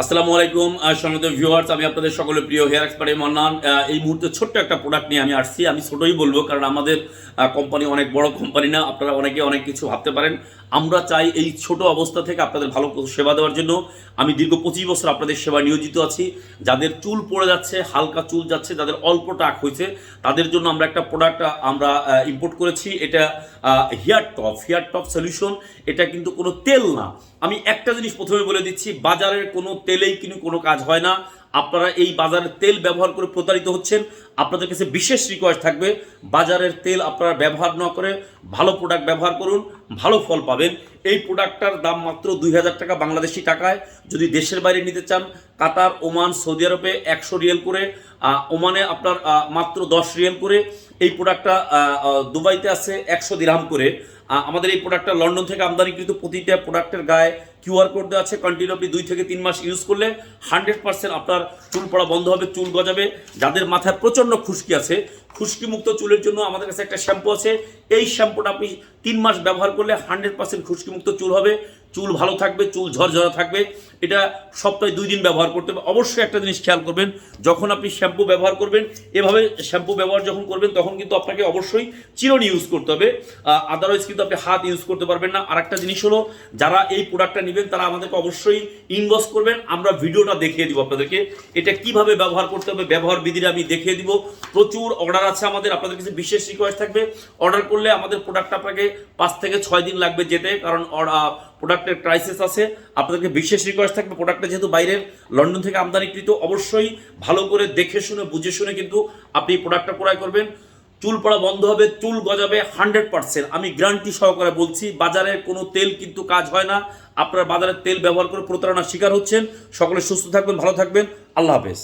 আসসালামু আলাইকুম সম্মানিত ভিউয়ার্স আমি আপনাদের সকলের প্রিয় হেয়ার এক্সপার্ট মান্নান। এই মুহূর্তে ছোট্ট একটা প্রোডাক্ট নিয়ে আমি আসছি। আমি ছোটোই বলব, কারণ আমাদের কোম্পানি অনেক বড় কোম্পানি না, আপনারা অনেকে অনেক কিছু ভাবতে পারেন। আমরা চাই এই ছোট অবস্থা থেকে আপনাদের ভালো সেবা দেওয়ার জন্য। আমি দীর্ঘ পঁচিশ বছর আপনাদের সেবা নিয়োজিত আছি। যাদের চুল পড়ে যাচ্ছে, হালকা চুল যাচ্ছে, যাদের অল্প টাক হয়েছে, তাদের জন্য আমরা একটা প্রোডাক্ট আমরা ইম্পোর্ট করেছি। এটা hair top hair top solution এটা কিন্তু কোনো তেল না। আমি একটা জিনিস প্রথমে বলে দিচ্ছি, বাজারের কোনো তেলেই কিন্তু কোনো কাজ হয় না। আপনারা এই বাজারের তেল ব্যবহার করে প্রতারিত হচ্ছেন, আপনাদের কাছে বিশেষ রিকোয়েস্ট থাকবে, বাজারের তেল আপনারা ব্যবহার না করে ভালো প্রোডাক্ট ব্যবহার করুন, ভালো ফল পাবেন। এই প্রোডাক্টটার দাম মাত্র দুই হাজার টাকা বাংলাদেশি টাকায়। যদি দেশের বাইরে নিতে চান, কাতার, ওমান, সৌদি আরবে একশো রিয়েল করে ওমানে আপনার মাত্র দশ রিয়েল করে। এই প্রোডাক্টটা দুবাইতে আছে একশো দিরহাম করে। আমাদের এই প্রোডাক্টটা লন্ডন থেকে আমদানিকৃত প্রতিটা প্রোডাক্টের গায়ে কিউআর কোড দেওয়া আছে। কন্টিনিউ আপনি দুই থেকে তিন মাস ইউজ করলে হান্ড্রেড পার্সেন্ট আপনার চুল পড়া বন্ধ হবে, চুল গজাবে। যাদের মাথায় প্রচণ্ড খুশকি আছে, খুশকিমুক্ত চুলের জন্য আমাদের কাছে একটা শ্যাম্পু আছে। এই শ্যাম্পুটা আপনি তিন মাস ব্যবহার করলে হান্ড্রেড পার্সেন্ট খুশকিমুক্ত চুল হবে। চুল ভালো থাকবে, চুল ঝরঝরা থাকবে। এটা সপ্তাহে দুই দিন ব্যবহার করতে হবে। অবশ্যই একটা জিনিস খেয়াল করবেন, যখন আপনি শ্যাম্পু ব্যবহার করবেন, এভাবে শ্যাম্পু ব্যবহার যখন করবেন, তখন কিন্তু আপনাকে অবশ্যই চিরনি ইউজ করতে হবে। আদারওয়াইজ কিন্তু আপনি হাত ইউজ করতে পারবেন না। আর একটা জিনিস হলো, যারা এই প্রোডাক্টটা নেবেন, তারা আমাদেরকে অবশ্যই ইনভেস্ট করবেন। আমরা ভিডিওটা দেখিয়ে দিব আপনাদেরকে। এটা কীভাবে ব্যবহার করতে হবে, ব্যবহার বিধিটা আমি দেখিয়ে দিব। প্রচুর অর্ডার আছে আমাদের, আপনাদের কাছে বিশেষ রিকোয়েস্ট থাকবে। অর্ডার করলে আমাদের প্রোডাক্ট আপনাকে পাঁচ থেকে ছয় দিন লাগবে যেতে। কারণ প্রোডাক্টের ক্রাইসিস আছে। আপনাদেরকে বিশেষ রিকোয়েস্ট থাকবে, প্রোডাক্টটা যেহেতু বাইরের লন্ডন থেকে আমদানিকৃত, অবশ্যই ভালো করে দেখে শুনে, বুঝে শুনে কিন্তু আপনি প্রোডাক্টটা ক্রয় করবেন। চুল পড়া বন্ধ হবে, চুল গজাবে হান্ড্রেড পার্সেন্ট আমি গ্যারান্টি সহকারে বলছি বাজারের কোনো তেল কিন্তু কাজ হয় না। আপনারা বাজারের তেল ব্যবহার করে প্রতারণার শিকার হচ্ছেন। সকলে সুস্থ থাকবেন, ভালো থাকবেন। আল্লাহ হাফেজ।